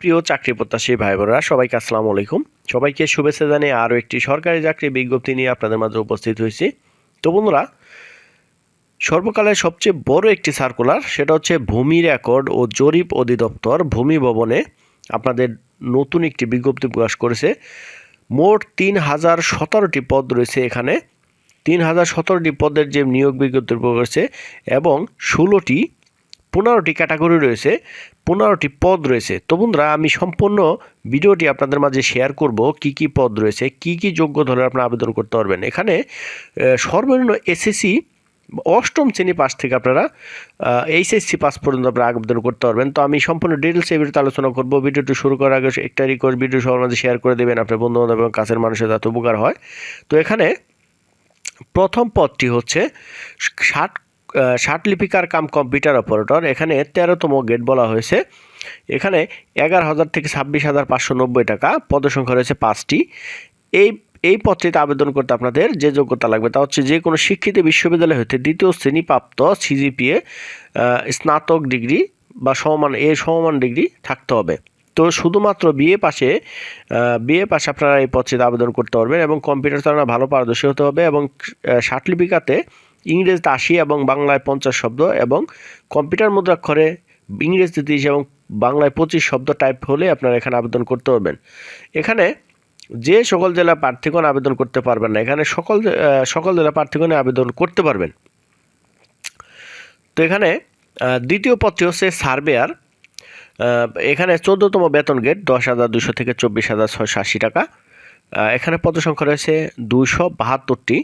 প্রিয় চাকরি প্রত্যাশী ভাই বোনেরা সবাইকে আসসালামু আলাইকুম। সবাইকে শুভেচ্ছা জানিয়ে আরও একটি সরকারি চাকরি বিজ্ঞপ্তি নিয়ে আপনাদের মাঝে উপস্থিত হয়েছি। তো বন্ধুরা, সর্বকালের সবচেয়ে বড় একটি সার্কুলার সেটা হচ্ছে ভূমি রেকর্ড ও জরিপ অধিদপ্তর ভূমি ভবনে আপনাদের নতুন একটি বিজ্ঞপ্তি প্রকাশ করেছে। মোট তিন হাজার সতেরোটি পদ রয়েছে এখানে। তিন হাজার সতেরোটি পদের যে নিয়োগ বিজ্ঞপ্তি করেছে এবং ষোলোটি, পনেরোটি ক্যাটাগরি রয়েছে। পনেরোটি পদ রয়েছে। তো বন্ধুরা, আমি সম্পূর্ণ ভিডিওটি আপনাদের মাঝে শেয়ার করব, কি কি পদ রয়েছে, কি কি যোগ্য ধরে আপনারা আবেদন করতে পারবেন। এখানে সর্বনিম্ন এসএসসি অষ্টম শ্রেণি পাস থেকে আপনারা এইচএসসি পাস পর্যন্ত আপনারা আবেদন করতে পারবেন। তো আমি সম্পূর্ণ ডিটেলস এই ভিডিওতে আলোচনা করব। ভিডিওটি শুরু করার আগে একটা রিকোয়েস্ট ভিডিও সবার মাঝে শেয়ার করে দেবেন। আপনার বন্ধু বান্ধব এবং কাছের মানুষের যাতে উপকার হয়। তো এখানে প্রথম পদটি হচ্ছে ষাট ষাট লিপিকার কাম কম্পিউটার অপারেটর। এখানে তেরোতম গেট বলা হয়েছে। এখানে এগারো হাজার থেকে ছাব্বিশ হাজার পাঁচশো নব্বই টাকা পদসংখ্যা রয়েছে পাঁচটি। এই এই পদটিতে আবেদন করতে আপনাদের যে যোগ্যতা লাগবে তা হচ্ছে যে কোনো শিক্ষিত বিশ্ববিদ্যালয় হতে দ্বিতীয় শ্রেণীপ্রাপ্ত সিজিপিএ স্নাতক ডিগ্রি বা সমমান এ সমমান ডিগ্রি থাকতে হবে। তো শুধুমাত্র বিএ পাশে বিএ পাশে আপনারা এই পদটিতে আবেদন করতে পারবেন এবং কম্পিউটার চালানো ভালো পারদর্শী হতে হবে এবং ষাট লিপিকাতে ইংরেজিতে আশি এবং বাংলায় পঞ্চাশ শব্দ এবং কম্পিউটার মুদ্রাক্ষরে ইংরেজিতে তিরিশ এবং বাংলায় পঁচিশ শব্দ টাইপ হলে আপনারা এখানে আবেদন করতে পারবেন। এখানে যে সকল জেলা প্রার্থীগণ আবেদন করতে পারবেন না, এখানে সকল সকল জেলা প্রার্থীগণে আবেদন করতে পারবেন। তো এখানে দ্বিতীয় পদটি হচ্ছে সার্ভেয়ার। এখানে চোদ্দতম বেতন গেট দশ হাজার দুশো থেকে চব্বিশ হাজার ছয়শো আশি টাকা। এখানে পদসংখ্যা রয়েছে দুশো বাহাত্তরটি।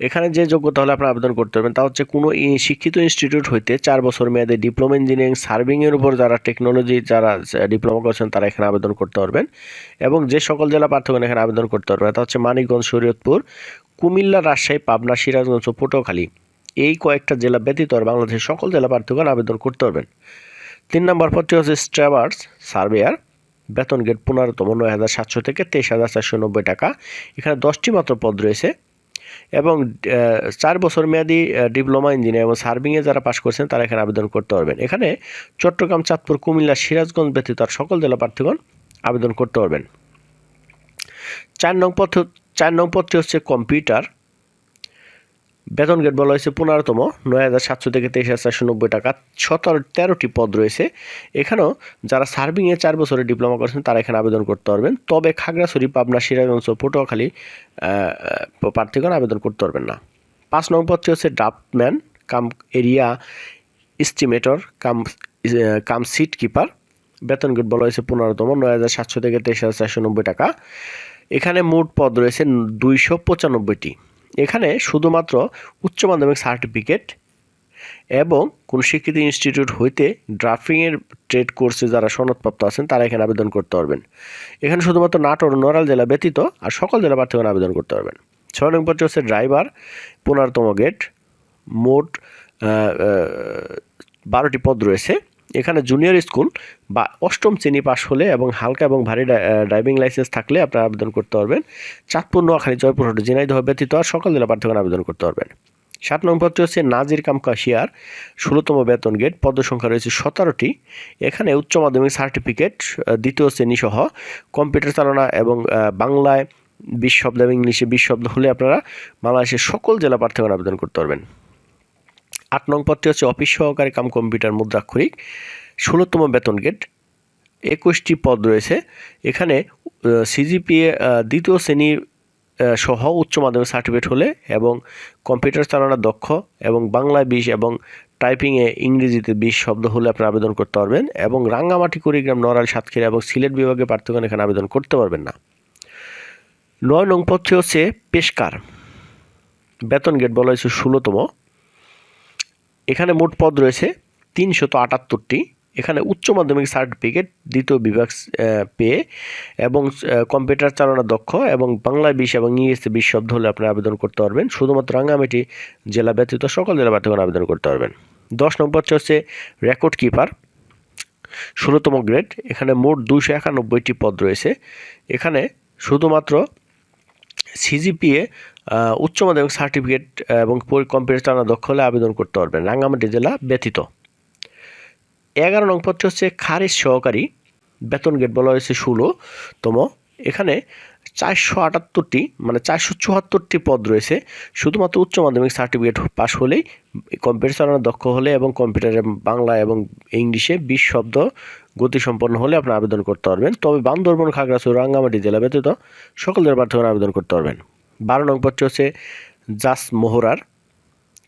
এখানে যে যোগ্যতা হলে আপনারা আবেদন করতে পারবেন, তা হচ্ছে কোনো শিক্ষিত ইনস্টিটিউট হইতে চার বছর মেয়াদে ডিপ্লোমা ইঞ্জিনিয়ারিং সার্ভিংয়ের উপর যারা টেকনোলজি যারা ডিপ্লোমা করছেন, তারা এখানে আবেদন করতে পারবেন। এবং যে সকল জেলা প্রার্থীগণ এখানে আবেদন করতে পারবেন তা হচ্ছে মানিকগঞ্জ, শরীয়তপুর, কুমিল্লা, রাজশাহী, পাবনা, সিরাজগঞ্জ ও পটুয়াখালী। এই কয়েকটা জেলা ব্যতীত আর বাংলাদেশের সকল জেলা প্রার্থীগণ আবেদন করতে পারবেন। তিন নম্বর পদটি হচ্ছে স্ট্রাভার্স সার্ভেয়ার বেতন গেট পনেরোতম, নয় হাজার সাতশো থেকে তেইশ হাজার চারশো নব্বই টাকা। এখানে দশটি মাত্র পদ রয়েছে। এবং চার বছর মেয়াদি ডিপ্লোমা ইঞ্জিনিয়ার এবং সার্ভিংয়ে যারা পাশ করছেন, তারা এখানে আবেদন করতে পারবেন। এখানে চট্টগ্রাম, চাঁদপুর, কুমিল্লা, সিরাজগঞ্জ ব্যতীত আর সকল জেলা প্রার্থীগণ আবেদন করতে পারবেন। চার নং পথ, চার নং পথটি হচ্ছে কম্পিউটার। বেতন গেট বলা হয়েছে পনেরোতম। নয় হাজার সাতশো থেকে তেইশ হাজার চারশো নব্বই টাকা। সতেরো, তেরোটি পদ রয়েছে। এখানেও যারা সার্ভিংয়ে চার বছরের ডিপ্লোমা করেছেন, তারা এখানে আবেদন করতে পারবেন। তবে খাগড়াছড়ি, পাবনা, সিরাজগঞ্জ পটুয়াখালী প্রার্থীগণ আবেদন করতে পারবেন না। পাঁচ নং পদটি হচ্ছে draftsman cum area estimator, cum cum seat keeper. বেতন গেট বলা হয়েছে পনেরোতম। নয় হাজার সাতশো থেকে তেইশ হাজার চারশো নব্বই টাকা। এখানে মোট পদ রয়েছে দুইশো পঁচানব্বইটি। এখানে শুধুমাত্র উচ্চ মাধ্যমিক সার্টিফিকেট এবং কোন শিক্ষিত ইনস্টিটিউট হইতে ড্রাফটিংয়ের ট্রেড কোর্সে যারা সনদপ্রাপ্ত আছেন, তারা এখানে আবেদন করতে পারবেন। এখানে শুধুমাত্র নাটোর নড়াইল জেলা ব্যতীত আর সকল জেলা প্রার্থীগণ আবেদন করতে পারবেন। ছয় নম্বর হচ্ছে ড্রাইভার, পনেরোতম গেট, মোট বারোটি পদ রয়েছে। এখানে জুনিয়র স্কুল বা অষ্টম শ্রেণি পাশ হলে এবং হালকা এবং ভারী ড্রাইভিং লাইসেন্স থাকলে আপনারা আবেদন করতে পারবেন। চাঁদপুর, নোয়াখালী জয়পুরহাট ঝিনাইদহ ব্যতীত আর সকল জেলা প্রার্থীগণ আবেদন করতে পারবেন। সাত নম্বর হচ্ছে নাজির কাম কাশিয়ার ষোলোতম বেতন গেট পদ সংখ্যা রয়েছে সতেরোটি। এখানে উচ্চ মাধ্যমিক সার্টিফিকেট দ্বিতীয় শ্রেণি সহ কম্পিউটার চালনা এবং বাংলায় বিশ শব্দ এবং ইংলিশে বিশ শব্দ হলে আপনারা বাংলাদেশের সকল জেলা প্রার্থীগণ আবেদন করতে পারবেন। আট নং পদটি হচ্ছে অফিস সহকারী কাম কম্পিউটার মুদ্রাক্ষরিক, ষোলোতম বেতন গেট, একুশটি পদ রয়েছে। এখানে সিজিপিএ দ্বিতীয় শ্রেণি সহ উচ্চ মাধ্যমিক সার্টিফিকেট হলে এবং কম্পিউটার চালানোর দক্ষ এবং বাংলায় বিশ এবং টাইপিংয়ে ইংরেজিতে বিশ শব্দ হলে আপনি আবেদন করতে পারবেন এবং রাঙ্গামাটি, কুড়িগ্রাম, নড়াইল, সাতক্ষীরা এবং সিলেট বিভাগে পার্থক্য এখানে আবেদন করতে পারবেন না। নয় নং পদটি হচ্ছে পেশকার। বেতন গেট বলা হয়েছে ষোলোতম। এখানে মোট পদ রয়েছে তিনশত আটাত্তরটি। এখানে উচ্চ মাধ্যমিক সার্টিফিকেট দ্বিতীয় বিভাগ পেয়ে এবং কম্পিউটার চালানো দক্ষ এবং বাংলা বিশ এবং ইংরেজিতে বিশ শব্দ হলে আপনি আবেদন করতে পারবেন। শুধুমাত্র রাঙ্গামাটি জেলা ব্যতীত সকল জেলা প্রার্থীগণ আবেদন করতে পারবেন। দশ নম্বর হচ্ছে রেকর্ড কিপার, ষোলোতম গ্রেড। এখানে মোট দুশো একানব্বইটি পদ রয়েছে। এখানে শুধুমাত্র সিজিপিএ উচ্চ মাধ্যমিক সার্টিফিকেট এবং কম্পিউটার চালানো দক্ষ হলে আবেদন করতে পারবেন। রাঙ্গামাটি জেলা ব্যতীত। এগারো নং পদটি হচ্ছে খারিজ সহকারী। বেতন গেট বলা হয়েছে ষোলোতম এখানে চারশো আটাত্তরটি মানে চারশো চুয়াত্তরটি পদ রয়েছে। শুধুমাত্র উচ্চ মাধ্যমিক সার্টিফিকেট পাস হলেই কম্পিউটার চালানোর দক্ষ হলে এবং কম্পিউটারে বাংলা এবং ইংলিশে বিশ শব্দ গতিসম্পন্ন হলে আপনি আবেদন করতে পারবেন। তবে বান্দরবন, খাগড়াছড়ি, রাঙ্গামাটি জেলা ব্যতীত সকলের প্রার্থীগণ আবেদন করতে পারবেন। বারো নং পত্র হচ্ছে জাস মোহরার।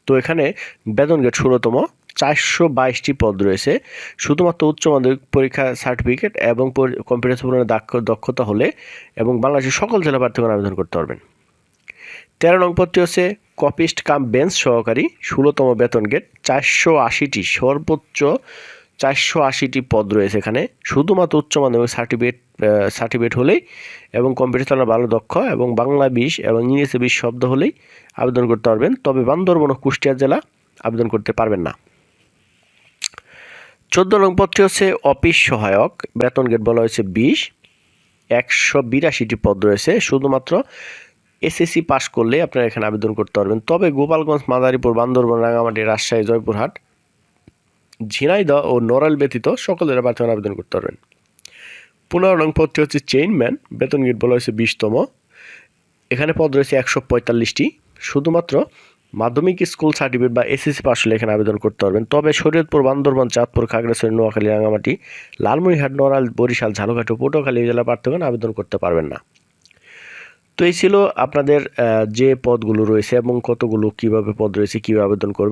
তো এখানে বেতন গেট ষোলোতম, চারশো বাইশটি পদ রয়েছে। শুধুমাত্র উচ্চ মাধ্যমিক পরীক্ষা সার্টিফিকেট এবং কম্পিউটার দাক্ষ- দক্ষতা হলে এবং বাংলাদেশের সকল জেলা প্রার্থীগণ আবেদন করতে পারবেন। তেরো নং পদটি হচ্ছে কপিস্ট কাম বেঞ্চ সহকারী, ষোলোতম বেতন গেট, চারশো আশিটি সর্বোচ্চ চারশো আশিটি পদ রয়েছে এখানে। শুধুমাত্র উচ্চ মাধ্যমিক সার্টিফিকেট সার্টিফিকেট হলেই এবং কম্পিউটার চালানো ভালো, দক্ষ এবং বাংলা বিশ এবং ইংরেজি বিশ শব্দ হলেই আবেদন করতে পারবেন। তবে বান্দরবন কুষ্টিয়া জেলা আবেদন করতে পারবেন না। চোদ্দ নং পদটি হচ্ছে অফিস সহায়ক। বেতন গেট বলা হয়েছে বিশ। একশো বিরাশিটি পদ রয়েছে। শুধুমাত্র এসএসসি পাস করলে আপনারা এখানে আবেদন করতে পারবেন। তবে গোপালগঞ্জ, মাদারীপুর, বান্দরবন রাঙামাটি রাজশাহী, জয়পুরহাট ঝিনাইদহ ও নড়াইল ব্যতীত সকলের প্রার্থনা আবেদন করতে পারবেন। পনেরো নং পদটি হচ্ছে চেইনম্যান বেতন গেট বলা হয়েছে বিশতম। এখানে পদ রয়েছে একশো পঁয়তাল্লিশটি। শুধুমাত্র মাধ্যমিক স্কুল সার্টিফিকেট বা এসএসসি পাস হলে এখানে আবেদন করতে পারবেন। তবে শরীয়তপুর, বান্দরবান, চাঁদপুর, খাগড়াছড়ি, নোয়াখালী রাঙামাটি লালমনিরহাট, নড়াইল, বরিশাল, ঝালকাঠি ও পটুয়াখালী জেলা প্রার্থীগণ আবেদন করতে পারবেন না। তো এই ছিল আপনাদের যে পদগুলো রয়েছে এবং কতগুলো, কীভাবে পদ রয়েছে, কীভাবে আবেদন করবেন।